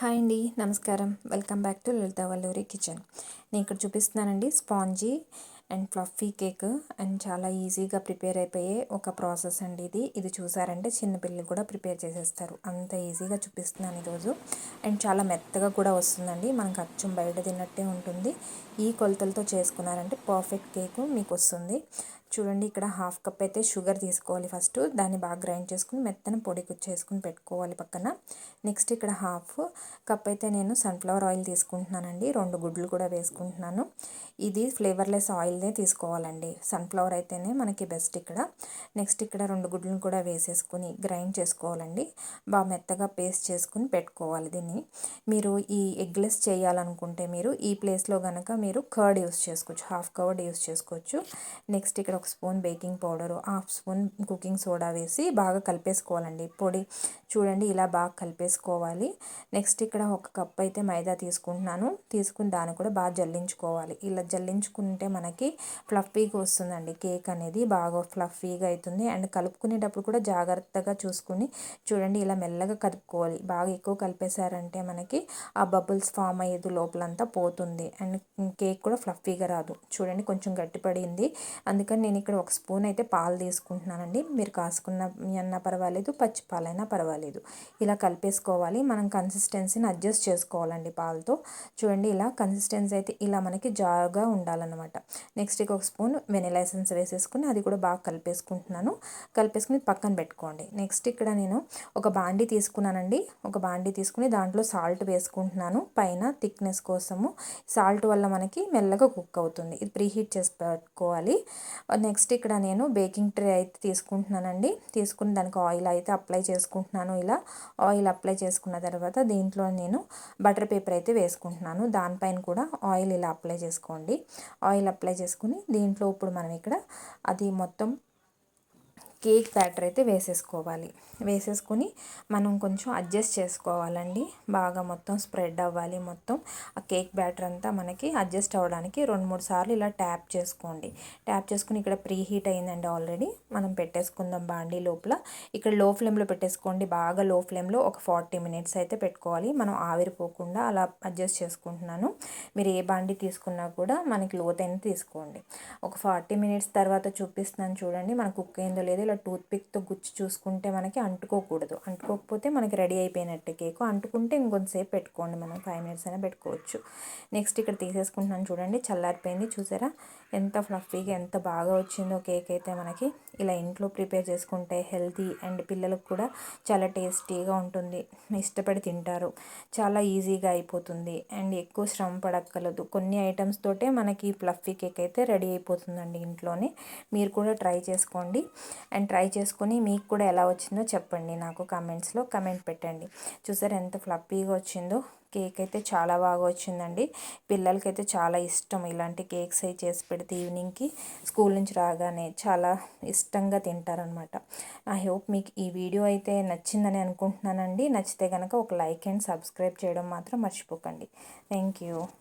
Hi అండి నమస్కారం. Welcome back to Lalitha Valluri kitchen. నేను ఇక్కడ చూపిస్తున్నానండి spongy and fluffy cake and చాలా ఈజీగా ప్రిపేర్ అయిపోయే ఒక ప్రాసెస్ అండి ఇది. ఇది చూసారంటే చిన్నపిల్లలు కూడా ప్రిపేర్ చేసేస్తారు. అంత ఈజీగా చూపిస్తున్నాను ఈరోజు. అండ్ చాలా మెత్తగా కూడా వస్తుందండి. మనకు అచ్చం బయట తిన్నట్టే ఉంటుంది. ఈ కొలతలతో చేసుకున్నారంటే పర్ఫెక్ట్ కేక్ మీకు వస్తుంది. చూడండి ఇక్కడ హాఫ్ కప్ అయితే షుగర్ తీసుకోవాలి ఫస్ట్. దాన్ని బాగా గ్రైండ్ చేసుకుని మెత్తన పొడి కుచ్చేసుకుని పెట్టుకోవాలి పక్కన. నెక్స్ట్ ఇక్కడ హాఫ్ కప్ అయితే నేను సన్ఫ్లవర్ ఆయిల్ తీసుకుంటున్నానండి. రెండు గుడ్లు కూడా వేసుకుంటున్నాను. ఇది ఫ్లేవర్లెస్ ఆయిల్నే తీసుకోవాలండి. సన్ఫ్లవర్ అయితేనే మనకి బెస్ట్ ఇక్కడ. నెక్స్ట్ ఇక్కడ రెండు గుడ్లను కూడా వేసేసుకుని గ్రైండ్ చేసుకోవాలండి. బాగా మెత్తగా పేస్ట్ చేసుకుని పెట్టుకోవాలి దీన్ని. మీరు ఈ ఎగ్లెస్ చేయాలనుకుంటే మీరు ఈ ప్లేస్లో కనుక మీరు కర్డ్ యూస్ చేసుకోవచ్చు. హాఫ్ కర్డ్ యూస్ చేసుకోవచ్చు. నెక్స్ట్ ఇక్కడ ఒక spoon baking powder half spoon cooking soda వేసి బాగా కలిపేసుకోవాలండి. పొడి చూడండి ఇలా బాగా కలిపేసుకోవాలి. నెక్స్ట్ ఇక్కడ ఒక కప్ అయితే మైదా తీసుకుంటున్నాను. తీసుకుని దాన్ని కూడా బాగా జల్లించుకోవాలి. ఇలా జల్లించుకుంటే మనకి ఫ్లఫీగా వస్తుందండి. కేక్ అనేది బాగా ఫ్లఫీగా అవుతుంది అండ్ కలుపుకునేటప్పుడు కూడా జాగ్రత్తగా చూసుకుని చూడండి ఇలా మెల్లగా కలుపుకోవాలి. బాగా ఎక్కువ కలిపేశారంటే మనకి ఆ బబుల్స్ ఫామ్ అయ్యేది లోపలంతా పోతుంది. అండ్ కేక్ కూడా ఫ్లఫీగా రాదు. చూడండి కొంచెం గట్టిపడింది. అందుకని నేను ఇక్కడ ఒక స్పూన్ అయితే పాలు తీసుకుంటున్నానండి. మీరు కాసుకున్న అన్నా పర్వాలేదు పచ్చి పాలైనా పర్వాలేదు. ఇలా కలిపేసుకోవాలి. మనం కన్సిస్టెన్సీని అడ్జస్ట్ చేసుకోవాలండి పాలతో. చూడండి ఇలా కన్సిస్టెన్సీ అయితే ఇలా మనకి జారుగా ఉండాలన్నమాట. నెక్స్ట్ ఒక స్పూన్ వెనిలా ఎసెన్స్ వేసేసుకుని అది కూడా బాగా కలిపేసుకుంటున్నాను. కలిపేసుకుని పక్కన పెట్టుకోండి. నెక్స్ట్ ఇక్కడ నేను ఒక బాండి తీసుకున్నానండి. ఒక బాండీ తీసుకుని దాంట్లో సాల్ట్ వేసుకుంటున్నాను. పైన థిక్నెస్ కోసము. సాల్ట్ వల్ల మనకి మెల్లగా కుక్ అవుతుంది. ఇది ప్రీహీట్ చేసి పెట్టుకోవాలి. నెక్స్ట్ ఇక్కడ నేను బేకింగ్ ట్రే అయితే తీసుకుంటున్నానండి. తీసుకుని దానికి ఆయిల్ అయితే అప్లై చేసుకుంటున్నాను ఇలా. ఆయిల్ అప్లై చేసుకున్న తర్వాత దీంట్లో నేను బటర్ పేపర్ అయితే వేసుకుంటున్నాను. దానిపైన కూడా ఆయిల్ ఇలా అప్లై చేసుకోండి. ఆయిల్ అప్లై చేసుకుని దీంట్లో ఇప్పుడు మనం ఇక్కడ అది మొత్తం కేక్ బ్యాటర్ అయితే వేసేసుకోవాలి. వేసేసుకుని మనం కొంచెం అడ్జస్ట్ చేసుకోవాలండి. బాగా మొత్తం స్ప్రెడ్ అవ్వాలి మొత్తం. ఆ కేక్ బ్యాటర్ అంతా మనకి అడ్జస్ట్ అవ్వడానికి రెండు మూడు సార్లు ఇలా ట్యాప్ చేసుకోండి. ట్యాప్ చేసుకుని ఇక్కడ ప్రీ హీట్ అయిందండి ఆల్రెడీ. మనం పెట్టేసుకుందాం బాండీ లోపల. ఇక్కడ లో ఫ్లేమ్లో పెట్టేసుకోండి. బాగా లో ఫ్లేమ్లో ఒక ఫార్టీ మినిట్స్ అయితే పెట్టుకోవాలి. మనం ఆవిరిపోకుండా అలా అడ్జస్ట్ చేసుకుంటున్నాను. మీరు ఏ బాండీ తీసుకున్నా కూడా మనకి లోతైన తీసుకోండి. ఒక ఫార్టీ మినిట్స్ తర్వాత చూపిస్తున్నాను చూడండి. మనకు కుక్ అయిందో లేదో ఇలా టూత్పిక్తో గుచ్చి చూసుకుంటే మనకి అంటుకోకూడదు. అంటుకోకపోతే మనకి రెడీ అయిపోయినట్టే కేకు. అంటుకుంటే ఇంకొంతసేపు పెట్టుకోండి మనం. ఫైవ్ మినిట్స్ అయినా పెట్టుకోవచ్చు. నెక్స్ట్ ఇక్కడ తీసేసుకుంటున్నాను చూడండి. చల్లారిపోయింది చూసారా? ఎంత ఫ్లఫీగా ఎంత బాగా వచ్చిందో కేక్ అయితే మనకి. ఇలా ఇంట్లో ప్రిపేర్ చేసుకుంటే హెల్తీ అండ్ పిల్లలకు కూడా చాలా టేస్టీగా ఉంటుంది. ఇష్టపడి తింటారు. చాలా ఈజీగా అయిపోతుంది. అండ్ ఎక్కువ శ్రమ పడక్కలదు కొన్ని ఐటమ్స్ తోటే మనకి ఫ్లఫీ కేక్ అయితే రెడీ అయిపోతుందండి ఇంట్లోనే. మీరు కూడా ట్రై చేసుకోండి. అండ్ ట్రై చేసుకుని మీకు కూడా ఎలా వచ్చిందో చెప్పండి. నాకు కమెంట్స్లో కమెంట్ పెట్టండి. చూసారు ఎంత ఫ్లప్పీగా వచ్చిందో. కేక్ అయితే చాలా బాగా వచ్చిందండి. పిల్లలకైతే చాలా ఇష్టం ఇలాంటి కేక్స్ అవి చేసి పెడితే ఈవినింగ్కి స్కూల్ నుంచి రాగానే చాలా ఇష్టంగా తింటారనమాట. ఐ హోప్ మీకు ఈ వీడియో అయితే నచ్చిందని అనుకుంటున్నానండి. నచ్చితే కనుక ఒక లైక్ అండ్ సబ్స్క్రైబ్ చేయడం మాత్రం మర్చిపోకండి. Thank you.